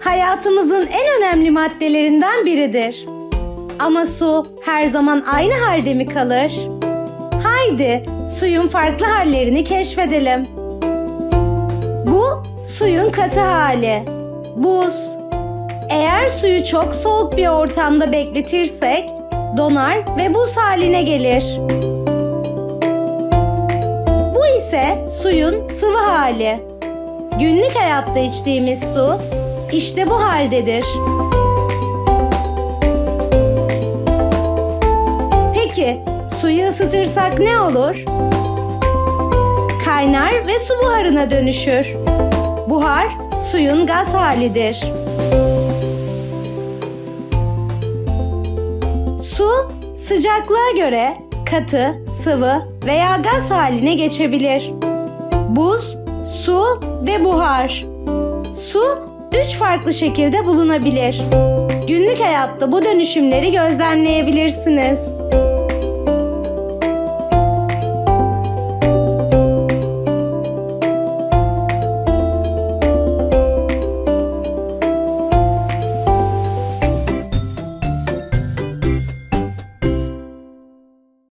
hayatımızın en önemli maddelerinden biridir. Ama su her zaman aynı halde mi kalır? Haydi suyun farklı hallerini keşfedelim. Bu suyun katı hali. Buz. Eğer suyu çok soğuk bir ortamda bekletirsek donar ve buz haline gelir. Bu ise suyun sıvı hali. Günlük hayatta içtiğimiz su işte bu haldedir. Peki suyu ısıtırsak ne olur? Kaynar ve su buharına dönüşür. Buhar suyun gaz halidir. Su sıcaklığa göre katı, sıvı veya gaz haline geçebilir. Buz, su ve buhar. Su üç farklı şekilde bulunabilir. Günlük hayatta bu dönüşümleri gözlemleyebilirsiniz.